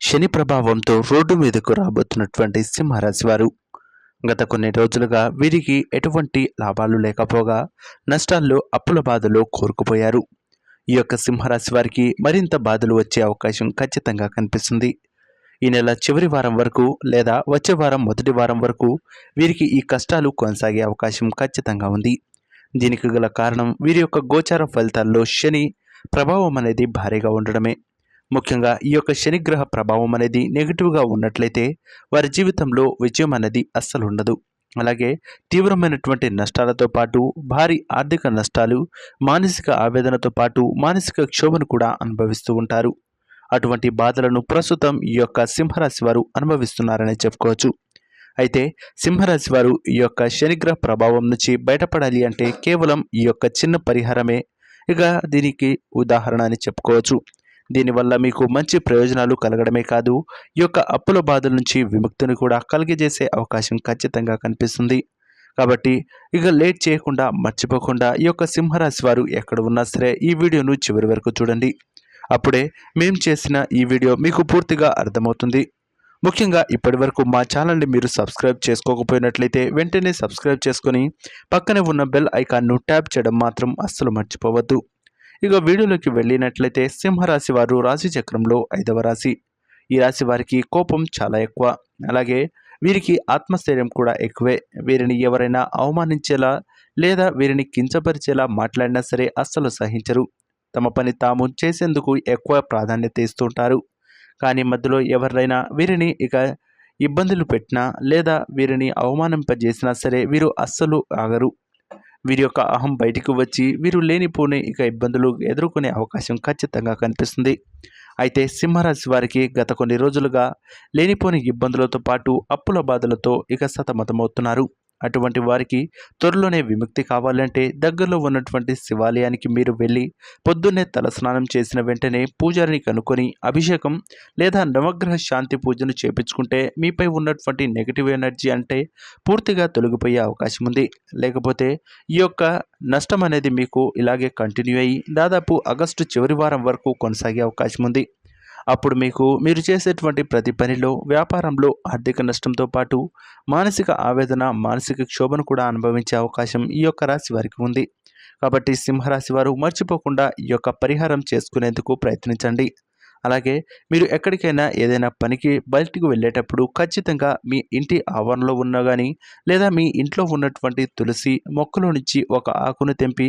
శని ప్రభావంతో రోడ్డు మీదకు రాబోతున్నటువంటి సింహరాశి వారు గత కొన్ని రోజులుగా వీరికి ఎటువంటి లాభాలు లేకపోగా నష్టాల్లో అప్పుల బాధలో కోరుకుపోయారు. ఈ యొక్క సింహరాశి వారికి మరింత బాధలు వచ్చే అవకాశం ఖచ్చితంగా కనిపిస్తుంది. ఈ నెల చివరి వారం వరకు లేదా వచ్చే వారం మొదటి వారం వరకు వీరికి ఈ కష్టాలు కొనసాగే అవకాశం ఖచ్చితంగా ఉంది. దీనికి గల కారణం వీరి యొక్క గోచార ఫలితాల్లో శని ప్రభావం అనేది భారీగా ఉండడమే. ముఖ్యంగా ఈ యొక్క శనిగ్రహ ప్రభావం అనేది నెగిటివ్గా ఉన్నట్లయితే వారి జీవితంలో విజయం అనేది అస్సలు ఉండదు. అలాగే తీవ్రమైనటువంటి నష్టాలతో పాటు భారీ ఆర్థిక నష్టాలు మానసిక ఆవేదనతో పాటు మానసిక క్షోభను కూడా అనుభవిస్తూ ఉంటారు. అటువంటి బాధలను ప్రస్తుతం ఈ యొక్క సింహరాశి వారు అనుభవిస్తున్నారని చెప్పుకోవచ్చు. అయితే సింహరాశి వారు ఈ యొక్క శనిగ్రహ ప్రభావం నుంచి బయటపడాలి అంటే కేవలం ఈ యొక్క చిన్న పరిహారమే. ఇక దీనికి ఉదాహరణ అని చెప్పుకోవచ్చు. దీనివల్ల మీకు మంచి ప్రయోజనాలు కలగడమే కాదు ఈ యొక్క అప్పుల బాధల నుంచి విముక్తిని కూడా కలిగజేసే అవకాశం ఖచ్చితంగా కనిపిస్తుంది. కాబట్టి ఇక లేట్ చేయకుండా మర్చిపోకుండా ఈ యొక్క సింహరాశి వారు ఎక్కడ ఉన్నా సరే ఈ వీడియోను చివరి వరకు చూడండి. అప్పుడే మేము చేసిన ఈ వీడియో మీకు పూర్తిగా అర్థమవుతుంది. ముఖ్యంగా ఇప్పటి వరకు మా ఛానల్ని మీరు సబ్స్క్రైబ్ చేసుకోకపోయినట్లయితే వెంటనే సబ్స్క్రైబ్ చేసుకొని పక్కనే ఉన్న బెల్ ఐకాన్ను ట్యాప్ చేయడం మాత్రం అస్సలు మర్చిపోవద్దు. ఇక వీడియోలోకి వెళ్ళినట్లయితే సింహరాశి వారు రాశి చక్రంలో ఐదవ రాశి. ఈ రాశి వారికి కోపం చాలా ఎక్కువ. అలాగే వీరికి ఆత్మస్థైర్యం కూడా ఎక్కువే. వీరిని ఎవరైనా అవమానించేలా లేదా వీరిని కించపరిచేలా మాట్లాడినా సరే అస్సలు సహించరు. తమ పని తాము చేసేందుకు ఎక్కువ ప్రాధాన్యత ఇస్తుంటారు కానీ మధ్యలో ఎవరైనా వీరిని ఇక ఇబ్బందులు పెట్టినా లేదా వీరిని అవమానింపజేసినా సరే వీరు అస్సలు ఆగరు. వీరి యొక్క అహం బయటికి వచ్చి వీరు లేనిపోని ఇక ఇబ్బందులు ఎదుర్కొనే అవకాశం ఖచ్చితంగా కనిపిస్తుంది. అయితే సింహరాశి వారికి గత కొన్ని రోజులుగా లేనిపోని ఇబ్బందులతో పాటు అప్పుల బాధలతో ఇక సతమతమవుతున్నారు. అటువంటి వారికి త్వరలోనే విముక్తి కావాలంటే దగ్గరలో ఉన్నటువంటి శివాలయానికి మీరు వెళ్ళి పొద్దున్నే తలస్నానం చేసిన వెంటనే పూజారిని కనుక్కొని అభిషేకం లేదా నవగ్రహ శాంతి పూజను చేపించుకుంటే మీపై ఉన్నటువంటి నెగిటివ్ ఎనర్జీ అంటే పూర్తిగా తొలగిపోయే అవకాశం ఉంది. లేకపోతే ఈ యొక్క నష్టం అనేది మీకు ఇలాగే కంటిన్యూ అయ్యి దాదాపు ఆగస్టు చివరి వారం వరకు కొనసాగే అవకాశం ఉంది. అప్పుడు మీకు మీరు చేసేటువంటి ప్రతి పనిలో వ్యాపారంలో ఆర్థిక నష్టంతో పాటు మానసిక ఆవేదన మానసిక క్షోభను కూడా అనుభవించే అవకాశం ఈ యొక్క రాశి వారికి ఉంది. కాబట్టి సింహరాశి వారు మర్చిపోకుండా ఈ యొక్క పరిహారం చేసుకునేందుకు ప్రయత్నించండి. అలాగే మీరు ఎక్కడికైనా ఏదైనా పనికి బయటికి వెళ్ళేటప్పుడు ఖచ్చితంగా మీ ఇంటి ఆవరణలో ఉన్న కానీ లేదా మీ ఇంట్లో ఉన్నటువంటి తులసి మొక్కలో నుంచి ఒక ఆకును తెంపి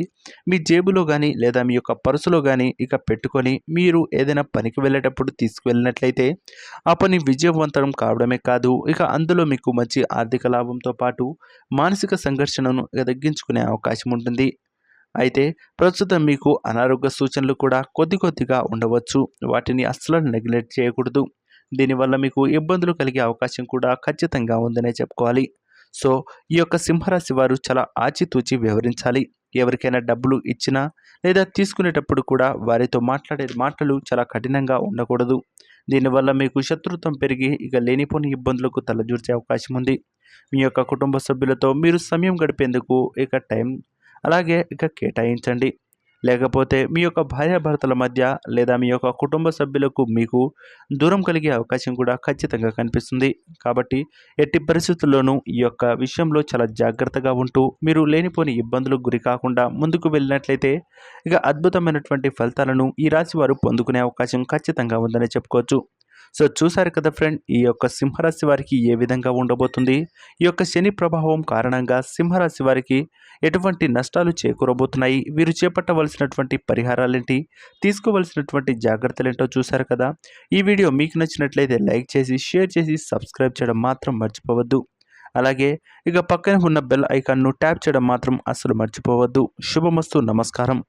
మీ జేబులో కానీ లేదా మీ యొక్క పర్సులో కానీ ఇక పెట్టుకొని మీరు ఏదైనా పనికి వెళ్ళేటప్పుడు తీసుకువెళ్ళినట్లయితే ఆ పని విజయవంతం కావడమే కాదు ఇక అందులో మీకు మంచి ఆర్థిక లాభంతో పాటు మానసిక సంఘర్షణను తగ్గించుకునే అవకాశం ఉంటుంది. అయితే ప్రస్తుతం మీకు అనారోగ్య సూచనలు కూడా కొద్ది కొద్దిగా ఉండవచ్చు. వాటిని అస్సలు నెగ్లెక్ట్ చేయకూడదు. దీనివల్ల మీకు ఇబ్బందులు కలిగే అవకాశం కూడా ఖచ్చితంగా ఉందనే చెప్పుకోవాలి. సో ఈ యొక్క సింహరాశి వారు చాలా ఆచితూచి వివరించాలి ఎవరికైనా డబ్బులు ఇచ్చినా లేదా తీసుకునేటప్పుడు కూడా వారితో మాట్లాడే మాటలు చాలా కఠినంగా ఉండకూడదు. దీనివల్ల మీకు శత్రుత్వం పెరిగి ఇక లేనిపోని ఇబ్బందులకు తలజూర్చే అవకాశం ఉంది. మీ యొక్క కుటుంబ సభ్యులతో మీరు సమయం గడిపేందుకు ఇక టైం అలాగే ఇక కేటాయించండి. లేకపోతే మీ యొక్క భార్యాభర్తల మధ్య లేదా మీ యొక్క కుటుంబ సభ్యులకు మీకు దూరం కలిగే అవకాశం కూడా ఖచ్చితంగా కనిపిస్తుంది. కాబట్టి ఎట్టి పరిస్థితుల్లోనూ ఈ యొక్క విషయంలో చాలా జాగ్రత్తగా ఉంటూ మీరు లేనిపోని ఇబ్బందులకు గురి కాకుండా ముందుకు వెళ్ళినట్లయితే ఇక అద్భుతమైనటువంటి ఫలితాలను ఈ రాశి వారు పొందుకునే అవకాశం ఖచ్చితంగా ఉందని చెప్పుకోవచ్చు. సో చూసారు కదా ఫ్రెండ్ ఈ యొక్క సింహరాశి వారికి ఏ విధంగా ఉండబోతుంది? ఈ యొక్క శని ప్రభావం కారణంగా సింహరాశి వారికి ఎటువంటి నష్టాలు చేకూరబోతున్నాయి? వీరు చేపట్టవలసినటువంటి పరిహారాలేంటి? తీసుకోవలసినటువంటి జాగ్రత్తలు ఏంటో చూశారు కదా? ఈ వీడియో మీకు నచ్చినట్లయితే లైక్ చేసి షేర్ చేసి సబ్స్క్రైబ్ చేయడం మాత్రం మర్చిపోవద్దు. అలాగే ఇక పక్కన ఉన్న బెల్ ఐకాన్ను ట్యాప్ చేయడం మాత్రం అస్సలు మర్చిపోవద్దు. శుభమస్తు నమస్కారం.